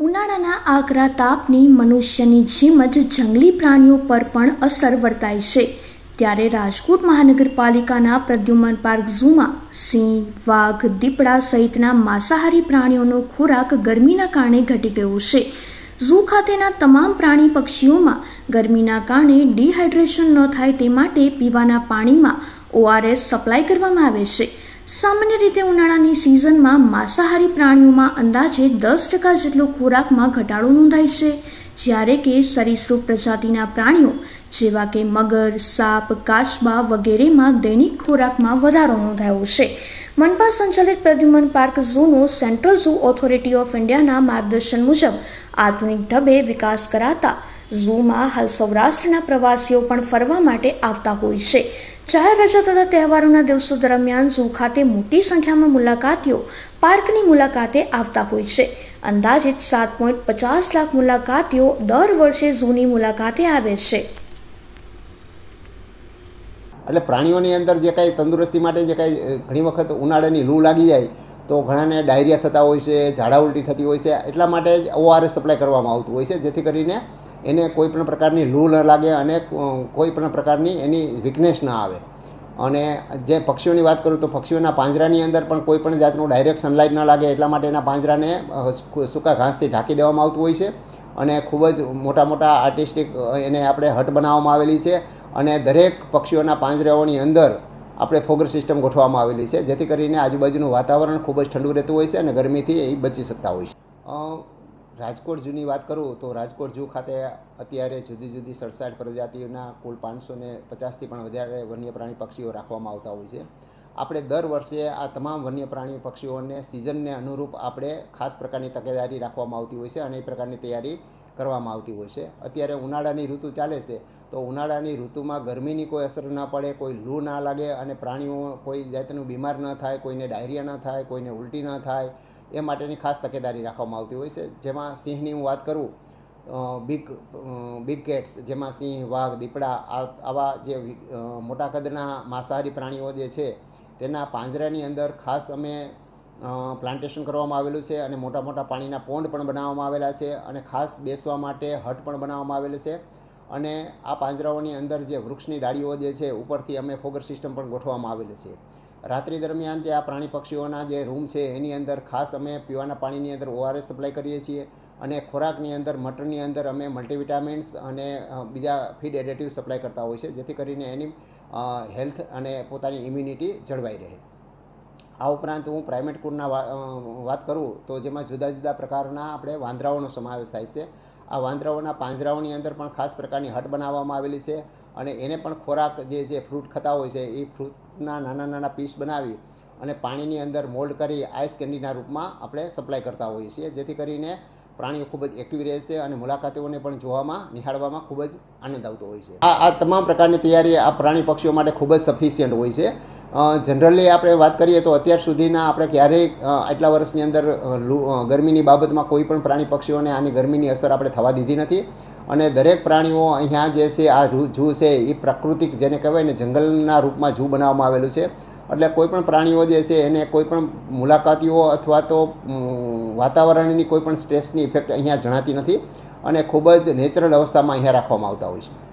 ઉનાળાના આકરા તાપની મનુષ્યની જેમ જ જંગલી પ્રાણીઓ પર પણ અસર વર્તાય છે. ત્યારે રાજકોટ મહાનગરપાલિકાના પ્રદ્યુમન પાર્ક ઝૂમાં સિંહ, વાઘ, દીપડા સહિતના માંસાહારી પ્રાણીઓનો ખોરાક ગરમીના કારણે ઘટી ગયો છે. ઝૂ ખાતેના તમામ પ્રાણી પક્ષીઓમાં ગરમીના કારણે ડિહાઇડ્રેશન ન થાય તે માટે પીવાના પાણીમાં ઓઆરએસ સપ્લાય કરવામાં આવે છે. સામાન્ય રીતે ઉનાળાની સિઝનમાં માંસાહારી પ્રાણીઓમાં અંદાજે દસ ટકા જેટલો ખોરાકમાં ઘટાડો નોંધાય છે. જ્યારે કે સરીસૃપ પ્રજાતિના પ્રાણીઓ, જેવા કે મગર, સાપ, કાચબા વગેરેમાં દૈનિક ખોરાકમાં વધારો નોંધાયો છે. મનપા સંચાલિત પ્રદ્યુમન પાર્ક ઝૂનો સેન્ટ્રલ ઝૂ ઓથોરિટી ઓફ ઇન્ડિયાના માર્ગદર્શન મુજબ આધુનિક ઢબે વિકાસ કરાતા ઝૂમાં હાલ સૌરાષ્ટ્રના પ્રવાસીઓ પણ ફરવા માટે આવતા હોય છે. જાહેર રજા તથા તહેવારોના દિવસો દરમિયાન ઝૂ ખાતે મોટી સંખ્યામાં મુલાકાતીઓ પાર્કની મુલાકાતે આવતા હોય છે. અંદાજિત સાત પોઈન્ટ પચાસ લાખ મુલાકાતીઓ દર વર્ષે ઝૂની મુલાકાતે આવે છે. એટલે પ્રાણીઓની અંદર જે કાંઈ તંદુરસ્તી માટે જે કાંઈ ઘણી વખત ઉનાળાની લૂ લાગી જાય, તો ઘણાને ડાયરિયા થતા હોય છે, ઝાડા ઉલટી થતી હોય છે, એટલા માટે જ ઓઆરએસ સપ્લાય કરવામાં આવતું હોય છે, જેથી કરીને એને કોઈ પણ પ્રકારની લૂ ન લાગે અને કોઈ પણ પ્રકારની એની વીકનેસ ના આવે. અને જે પક્ષીઓની વાત કરું તો પક્ષીઓના પાંજરાની અંદર પણ કોઈ પણ જાતનું ડાયરેક્ટ સનલાઇટ ન લાગે એટલા માટે એના પાંજરાને સૂકા ઘાસથી ઢાંકી દેવામાં આવતું હોય છે. અને ખૂબ જ મોટા મોટા આર્ટિસ્ટિક એને આપણે હટ બનાવવામાં આવેલી છે. અને દરેક પક્ષીઓના પાંજરાઓની અંદર આપણે ફોગર સિસ્ટમ ગોઠવવામાં આવેલી છે. જેથી કરીને આજુબાજુનું વાતાવરણ ખૂબ જ ઠંડુ રહેતું હોય છે અને ગરમીથી એ બચી શકતા હોય છે. રાજકોટ ઝૂની વાત કરું તો રાજકોટ ઝૂ ખાતે અત્યારે જુદી જુદી સડસાઠ પ્રજાતિઓના કુલ પાંચસો ને પચાસથી પણ વધારે વન્ય પ્રાણી પક્ષીઓ રાખવામાં આવતા હોય છે. આપણે દર વર્ષે આ તમામ વન્ય પ્રાણી પક્ષીઓને સિઝનને અનુરૂપ આપણે ખાસ પ્રકારની તકેદારી રાખવામાં આવતી હોય છે અને એ પ્રકારની તૈયારી કરવામાં આવતી હોય છે. અત્યારે ઉનાળાની ઋતુ ચાલે છે. તો ઉનાળાની ઋતુમાં ગરમીની કોઈ અસર ના પડે, કોઈ લૂ ના લાગે અને પ્રાણીઓ કોઈ જાતનું બીમાર ન થાય, કોઈને ડાયરિયા ન થાય, કોઈને ઉલટી ન થાય, એ માટેની ખાસ તકેદારી રાખવામાં આવતી હોય છે. જેમાં સિંહની હું વાત કરું બિગ બિગ કેટ્સ જેમાં સિંહ, વાઘ, દીપડા આવા જે મોટા કદના માંસાહારી પ્રાણીઓ જે છે, તેના પાંજરાની અંદર ખાસ અમે પ્લાન્ટેશન કરવામાં આવેલું છે અને મોટા મોટા પાણીના પોન્ડ પણ બનાવવામાં આવેલા છે અને ખાસ બેસવા માટે હટ પણ બનાવવામાં આવેલી છે. અને આ પાંજરાઓની અંદર જે વૃક્ષની ડાળીઓ જે છે ઉપરથી અમે ફોગર સિસ્ટમ પણ ગોઠવવામાં આવેલી છે. રાત્રિ દરમિયાન જે આ પ્રાણી પક્ષીઓના જે રૂમ છે એની અંદર ખાસ અમે પીવાના પાણીની અંદર ઓઆરએસ સપ્લાય કરીએ છીએ અને ખોરાકની અંદર, મટરની અંદર અમે મલ્ટીવિટામિન્સ અને બીજા ફીડ એડેટિવ સપ્લાય કરતા હોય છે જેથી કરીને એની હેલ્થ અને પોતાની ઇમ્યુનિટી જળવાઈ રહે. આ ઉપરાંત હું પ્રાઇમેટ કુળના વાત કરું તો જેમાં જુદા જુદા પ્રકારના આપણે વાંદરાઓનો સમાવેશ થાય છે. આ વાંદરાઓના પાંજરાઓની અંદર પણ ખાસ પ્રકારની હટ બનાવવામાં આવેલી છે અને એને પણ ખોરાક જે જે ફ્રૂટ ખાતા હોય છે એ ફ્રૂટના નાના નાના પીસ બનાવી અને પાણીની અંદર મોલ્ડ કરી આઈસ કેન્ડીના રૂપમાં આપણે સપ્લાય કરતા હોઈએ છીએ. જેથી કરીને પ્રાણીઓ ખૂબ જ એક્ટિવ રહે છે અને મુલાકાતીઓને પણ જોવામાં, નિહાળવામાં ખૂબ જ આનંદ આવતો હોય છે. આ આ તમામ પ્રકારની તૈયારી આ પ્રાણી પક્ષીઓ માટે ખૂબ જ સફિશિયન્ટ હોય છે. જનરલી આપણે વાત કરીએ તો અત્યાર સુધીના આપણે ક્યારેય આટલા વર્ષની અંદર ગરમીની બાબતમાં કોઈ પણ પ્રાણી પક્ષીઓને આની ગરમીની અસર આપણે થવા દીધી નથી. અને દરેક પ્રાણીઓ અહીંયા જે છે, આ જૂ છે એ પ્રાકૃતિક જેને કહેવાય ને જંગલના રૂપમાં ઝૂ બનાવવામાં આવેલું છે. એટલે કોઈ પણ પ્રાણીઓ જે છે એને કોઈ પણ મુલાકાતીઓ અથવા તો વાતાવરણની કોઈ પણ સ્ટ્રેસની ઇફેક્ટ અહીંયા જણાતી નથી અને ખૂબ જ નેચરલ અવસ્થામાં અહીંયા રાખવામાં આવતા હોય છે.